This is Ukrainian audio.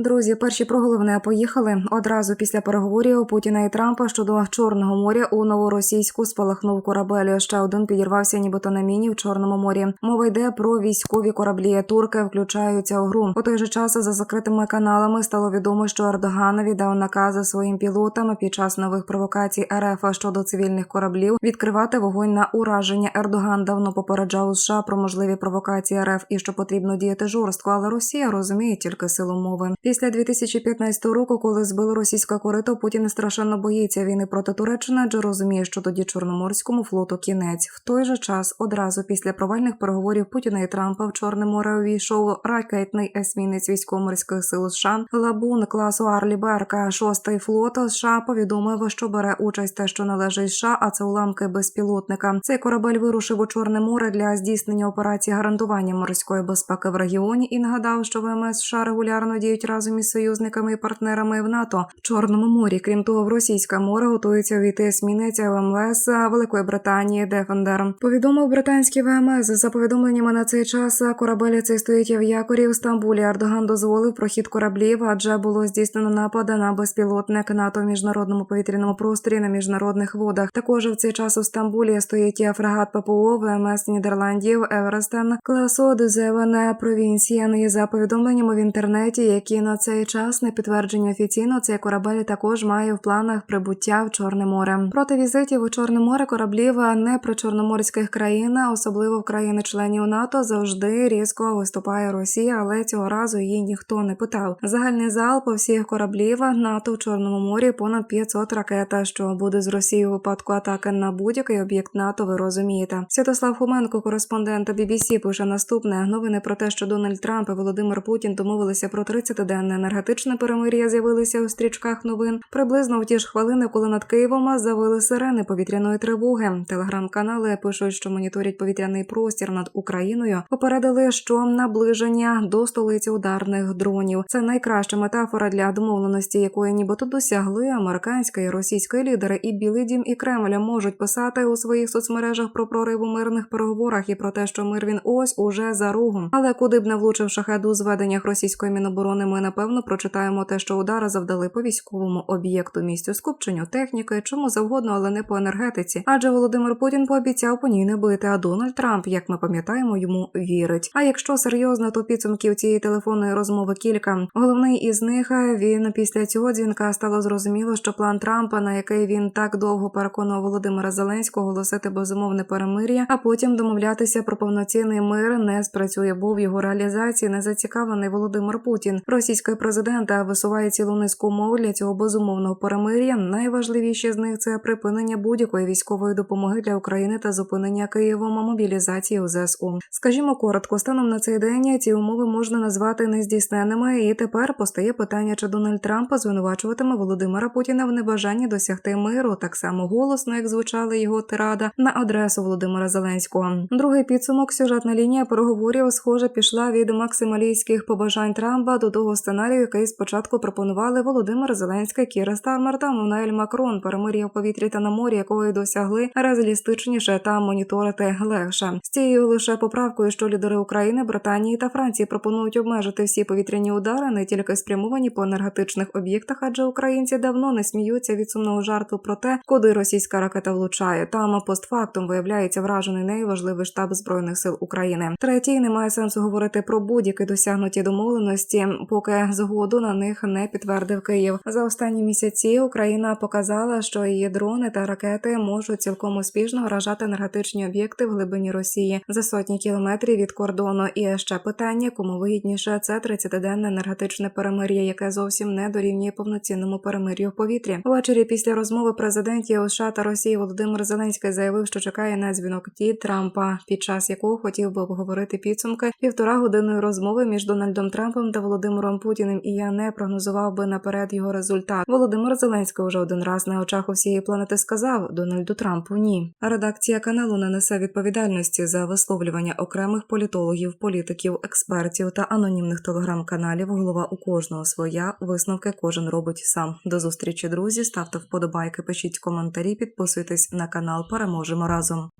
Друзі, перші проголовне поїхали одразу після переговорів Путіна і Трампа щодо Чорного моря у новоросійську спалахнув корабель. Ще один підірвався, нібито на міні в Чорному морі. Мова йде про військові кораблі. Турки включаються у гру. У той же час за закритими каналами стало відомо, що Ердоган віддав накази своїм пілотам під час нових провокацій РФ щодо цивільних кораблів відкривати вогонь на ураження. Ердоган давно попереджав США про можливі провокації РФ і що потрібно діяти жорстко, але Росія розуміє тільки силу мови. Після 2015 року, коли збили російське корито, Путін страшенно боїться війни проти Туреччини, адже розуміє, що тоді Чорноморському флоту кінець. В той же час, одразу після провальних переговорів Путіна і Трампа в Чорне море увійшов ракетний есмінець військово-морських сил США Лабун класу Арлі Берка. Шостий флот США повідомив, що бере участь те, що належить США, а це уламки безпілотника. Цей корабель вирушив у Чорне море для здійснення операції гарантування морської безпеки в регіоні і нагадав, що ВМС США регулярно діють разом із союзниками і партнерами в НАТО в Чорному морі. Крім того, в російське море готується увійти есмінець ВМС Великої Британії Дефендер. Повідомив британський ВМС за повідомленнями на цей час. Корабель цей стоїть в якорі в Стамбулі. Ердоган дозволив прохід кораблів, адже було здійснено напади на безпілотник НАТО в міжнародному повітряному просторі на міжнародних водах. Також в цей час у Стамбулі стоїть фрегат ППО ВМС Нідерландів Еверестен класу Дезевене провінція. За повідомленнями в інтернеті, які на цей час не підтверджені офіційно, цей корабель також має в планах прибуття в Чорне море. Проти візитів у Чорне море кораблів не при чорноморських країн, особливо в країни-членів НАТО, завжди різко виступає Росія, але цього разу її ніхто не питав. Загальний залп всіх кораблів НАТО в Чорному морі понад 500 ракет. Що буде з Росією у випадку атаки на будь-який об'єкт НАТО? Ви розумієте. Святослав Хоменко, кореспондент BBC, пише наступне новини про те, що Дональд Трамп і Володимир Путін домовилися про 30-денне енергетичне перемир'я. З'явилися у стрічках новин приблизно в ті ж хвилини, коли над Києвом завили сирени повітряної тривоги. Телеграм-канали пишуть, що моніторять повітряний простір над Україною. Попередили, що наближення до столиці ударних дронів це найкраща метафора для домовленості, якої нібито досягли американська і російські лідери, і Білий Дім і Кремль можуть писати у своїх соцмережах про прорив у мирних переговорах і про те, що мир він ось уже за рогом. Але куди б не влучив шахет у зведеннях російської міноборони, ми напевно прочитаємо те, що удари завдали по військовому об'єкту місцю скупченню техніки, чому завгодно, але не по енергетиці. Адже Володимир Путін пообіцяв по ній не бити. А Дональд Трамп, як ми пам'ятаємо, йому вірить. А якщо серйозно, то підсумків цієї телефонної розмови кілька. Головний із них він після цього дзвінка стало зрозуміло, що план Трампа, на який він так довго переконував Володимира Зеленського оголосити безумовне перемир'я, а потім домовлятися про повноцінний мир, не спрацює, бо в його реалізації не зацікавлений Володимир Путін. Російський президент висуває цілу низку умов для цього безумовного перемир'я. Найважливіші з них це припинення будь-якої військової допомоги для України та зупинення Києвом мобілізації у ЗСУ. Скажімо коротко, станом на цей день ці умови можна назвати нездійсненними, і тепер постає питання, чи Дональд Трамп звинувачуватиме Володимира Путіна в небажанні досягти миру, так само голосно, як звучала його тирада на адресу Володимира Зеленського. Другий підсумок сюжетна лінія переговорів, схоже, пішла від максималістських побажань Трампа до того сценарію, який спочатку пропонували Володимир Зеленський, Кіра Стармер та Мануель Макрон. Перемир'я в повітрі та на морі, якої досягли реалістичніше та моніторити легше. З цією лише поправкою, що лідери України, Британії та Франції пропонують обмежити всі повітряні удари, не тільки спрямовані по енергетичних об'єктах, адже українці давно не сміються від сумного жарту про те, куди російська ракета влучає. Там постфактум виявляється вражений нею важливий штаб збройних сил України. Третій немає сенсу говорити про будь-які досягнуті домовленості, поки згоду на них не підтвердив Київ. За останні місяці Україна показала, що її дрони та ракети можуть цілком успішно вражати енергетичні об'єкти в глибині Росії за сотні кілометрів від кордону. І ще питання, кому вигідніше це 30-денне енергетичне перемир'я, яке зовсім не дорівнює повноцінному перемир'ю в повітрі. Ввечері після розмови президентів США та Росії Володимир Зеленський заявив, що чекає на дзвінок ті Трампа, під час якого хотів би обговорити підсумки півтора годинної розмови між Дональдом Трампом та Володимиром Путіним. І я не прогнозував би наперед його результат. Володимир Зеленський вже один раз на очах усієї планети сказав Дональду Трампу ні. Редакція каналу не несе відповідальності за висловлювання окремих політологів, політиків, експертів та анонімних телеграм-каналів. Голова у кожного своя висновки кожен робить сам. До зустрічі, друзі. Ставте вподобайки, пишіть коментарі, підписуйтесь на канал. Переможемо разом.